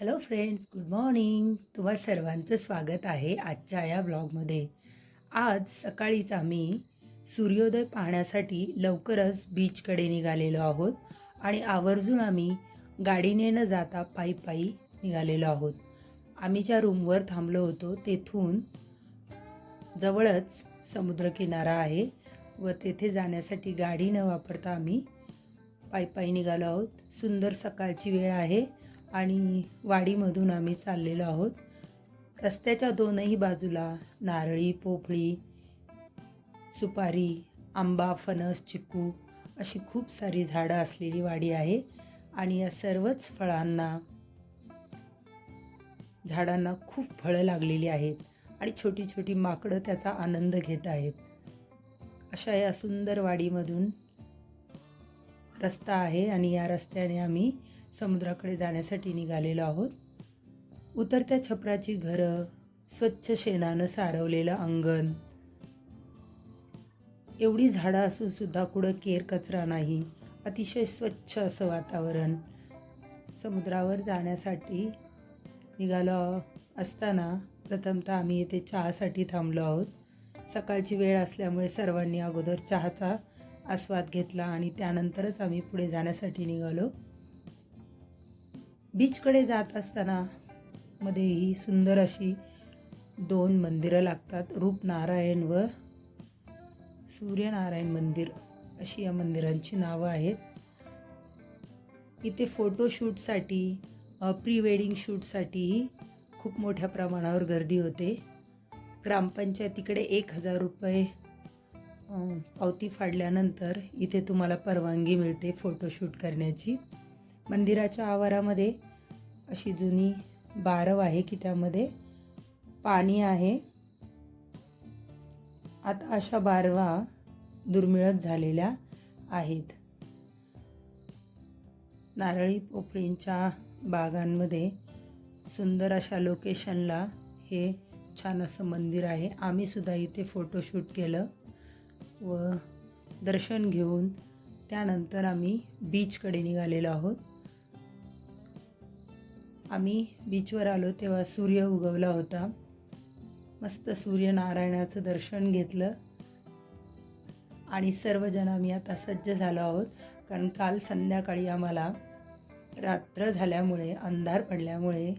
Hello friends good morning तुम्हा सर्वांचं स्वागत आहे आजच्या या ब्लॉगमध्ये आज सकाळीच आम्ही सूर्योदय पाहण्यासाठी लवकरच बीचकडे निघालेलो आहोत आणि आवर्जून आम्ही गाडीने न जाता पायी पायी निघालेलो आहोत. आम्ही ज्या रूमवर थांबलो होतो तेथून जवळच समुद्रकिनारा आहे व तेथे जाण्यासाठी गाडी न वापरता आम्ही पायी पायी निघालो आहोत. सुंदर सकाळची वेळ आहे. आणि वाडीमधून आम्ही चाललेलो आहोत. रस्त्याच्या दोनही बाजूला नारळी पोफळी सुपारी आंबा फणस चिक्कू अशी खूप सारी झाडं असलेली वाडी आहे आणि या सर्वच फळांना झाडांना खूप फळं लागलेली आहेत आणि छोटी छोटी माकडं त्याचा आनंद घेत आहेत. अशा या सुंदर वाडीमधून रस्ता आहे आणि या रस्त्याने आम्ही समुद्राकडे जाण्यासाठी निघालेलो आहोत. उतरत्या छपराची घरं स्वच्छ शेणानं सारवलेलं अंगण. एवढी झाडं असून सुद्धा कुठं केर कचरा नाही. अतिशय स्वच्छ असं वातावरण. समुद्रावर जाण्यासाठी निघालो असताना प्रथमतः आम्ही येथे चहासाठी थांबलो आहोत. सकाळची वेळ असल्यामुळे सर्वांनी अगोदर चहाचा आस्वाद घेतला आणि त्यानंतरच आम्ही पुढे जाण्यासाठी निघालो. बीचकडे जात असताना मध्ये ही सुंदर अशी दोन मंदिरं लागतात. रूपनारायण व सूर्यनारायण मंदिर अशी या मंदिरांची नावं आहेत. इथे फोटोशूटसाठी प्री वेडिंग शूटसाठीही खूप मोठ्या प्रमाणावर गर्दी होते. ग्रामपंचायतीकडे एक हजार रुपये पावती फाडल्यानंतर इथे तुम्हाला परवानगी मिळते फोटोशूट करण्याची. मंदिराच्या आवारामध्ये अशी जुनी बारव आहे की त्यामध्ये पाणी आहे. आता अशा बारवा दुर्मिळच झालेल्या आहेत. नारळी पोपळींच्या बागांमध्ये सुंदर अशा लोकेशनला हे छान असं मंदिर आहे. आम्ही सुद्धा इथे फोटोशूट केलं व दर्शन घेऊन त्यानंतर आम्ही बीचकडे निघालेलो आहोत. आम्ही बीचवर आलो तेव्हा सूर्य उगवला होता. मस्त सूर्यनारायणाचं दर्शन घेतलं. आणि सर्वजण आम्ही आता सज्ज झालो आहोत. कारण काल संध्याकाळी आम्हाला रात्र झाल्यामुळे अंधार पडल्यामुळे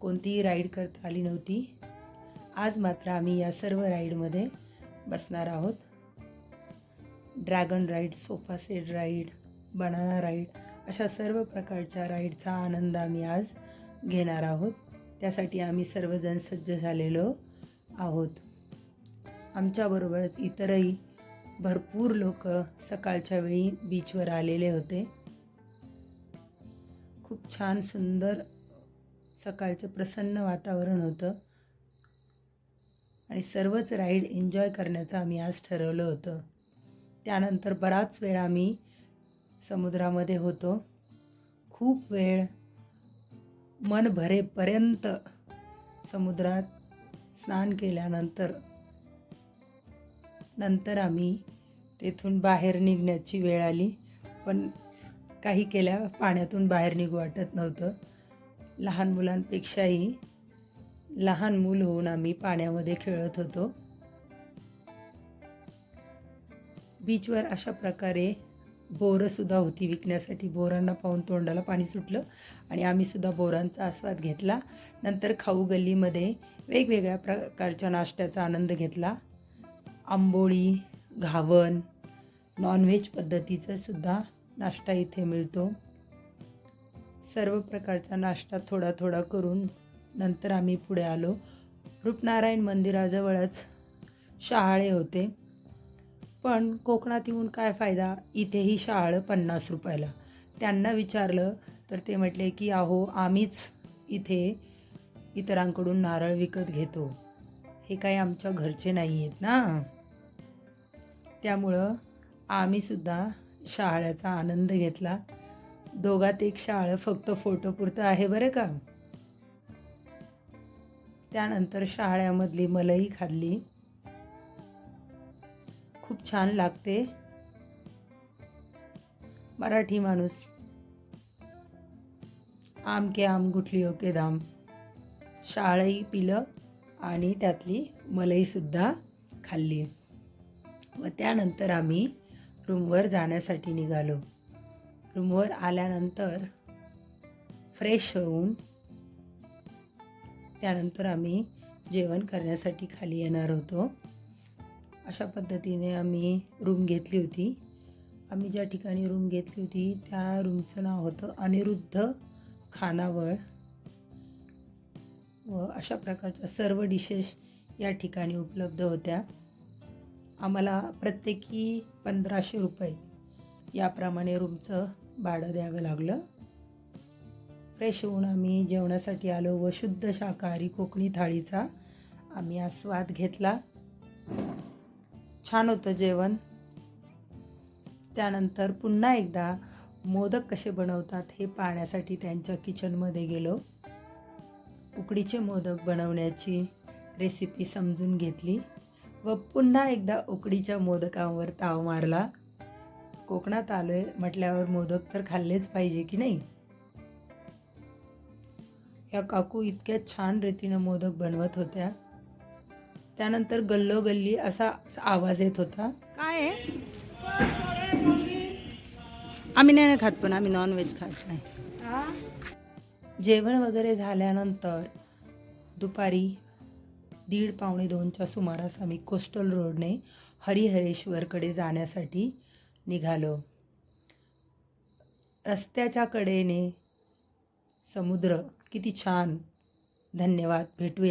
कोणतीही राईड करता आली नव्हती. आज मात्र आम्ही या सर्व राईडमध्ये बसणार आहोत. Dragon ride sofa set ride banana ride अशा सर्व प्रकारच्या राईडचा आनंद आम्ही आज घेणार आहोत. त्यासाठी आम्ही सर्वजण सज्ज झालेलो आहोत. आमच्याबरोबरच इतरही भरपूर लोक सकाळच्या वेळी बीचवर आलेले होते. खूप छान सुंदर सकाळचं प्रसन्न वातावरण होतं. आणि सर्वच राईड एन्जॉय करण्याचं आम्ही आज ठरवलं होतं. त्यानंतर बराच वेळ आम्ही समुद्रामध्ये होतो. खूप वेळ मन भरेपर्यंत समुद्रात स्नान केल्यानंतर नंतर आम्ही तेथून बाहेर निघण्याची वेळ आली. पण काही केल्या पाण्यातून बाहेर निघू वाटत नव्हतं. लहान मुलांपेक्षाही लहान मूल होऊन आम्ही पाण्यामध्ये खेळत होतो. बीचवर अशा प्रकारे बोरंसुद्धा होती विकण्यासाठी. बोरांना पाहून तोंडाला पाणी सुटलं आणि आम्हीसुद्धा बोरांचा आस्वाद घेतला. नंतर खाऊ गल्लीमध्ये वेगवेगळ्या प्रकारच्या नाश्त्याचा आनंद घेतला. आंबोळी घावन नॉनव्हेज पद्धतीचा सुद्धा नाश्ता इथे मिळतो. सर्व प्रकारचा नाश्ता थोडा थोडा करून नंतर आम्ही पुढे आलो. रूपनारायण मंदिराजवळच शहाळे होते. पण कोकणात येऊन काय फायदा? इथेही शाळ पन्नास रुपयाला. त्यांना विचारलं तर ते म्हटले की अहो आम्हीच इथे इतरांकडून नारळ विकत घेतो. हे काही आमच्या घरचे नाही आहेत ना? त्यामुळं आम्हीसुद्धा शहाळ्याचा आनंद घेतला. दोघात एक शहाळं फक्त फोटोपुरतं आहे बरं का? त्यानंतर शहाळ्यामधली मलई खाल्ली. छान लागते. मराठी माणूस. आम के आम गुठली ओके दाम. शाळही पिलं आणि त्यातली मलईसुद्धा खाल्ली. व त्यानंतर आम्ही रूमवर जाण्यासाठी निघालो. रूमवर आल्यानंतर फ्रेश होऊन त्यानंतर आम्ही जेवण करण्यासाठी खाली येणार होतो. अशा पद्धतीने आम्ही रूम घेतली होती. आम्ही ज्या ठिकाणी रूम घेतली होती त्या रूमचं नाव होतं अनिरुद्ध खानावळ. व अशा प्रकारच्या सर्व डिशेस या ठिकाणी उपलब्ध होत्या. आम्हाला प्रत्येकी पंधराशे रुपये याप्रमाणे रूमचं भाडं द्यावं लागलं. फ्रेश होऊन आम्ही जेवणासाठी आलो व शुद्ध शाकाहारी कोकणी थाळीचा आम्ही आस्वाद घेतला. छान होतं जेवण. त्यानंतर पुन्हा एकदा मोदक कसे बनवतात हे पाहण्यासाठी त्यांच्या किचनमध्ये गेलो. उकडीचे मोदक बनवण्याची रेसिपी समजून घेतली व पुन्हा एकदा उकडीच्या मोदकांवर ताव मारला. कोकणात आलोय म्हटल्यावर मोदक तर खाल्लेच पाहिजे की नाही? या काकू इतक्या छान रीतीनं मोदक बनवत होत्या. त्यानंतर गल्लोगल्ली असा आवाज येत होता. काय आम्ही नाही ना खात पण आम्ही नॉनव्हेज खात नाही. जेवण वगैरे झाल्यानंतर दुपारी दीड पावणे दोनच्या सुमारास आम्ही कोस्टल रोडने हरिहरेश्वरकडे जाण्यासाठी निघालो. रस्त्याच्या कडेने समुद्र. किती छान. धन्यवाद. भेटूया.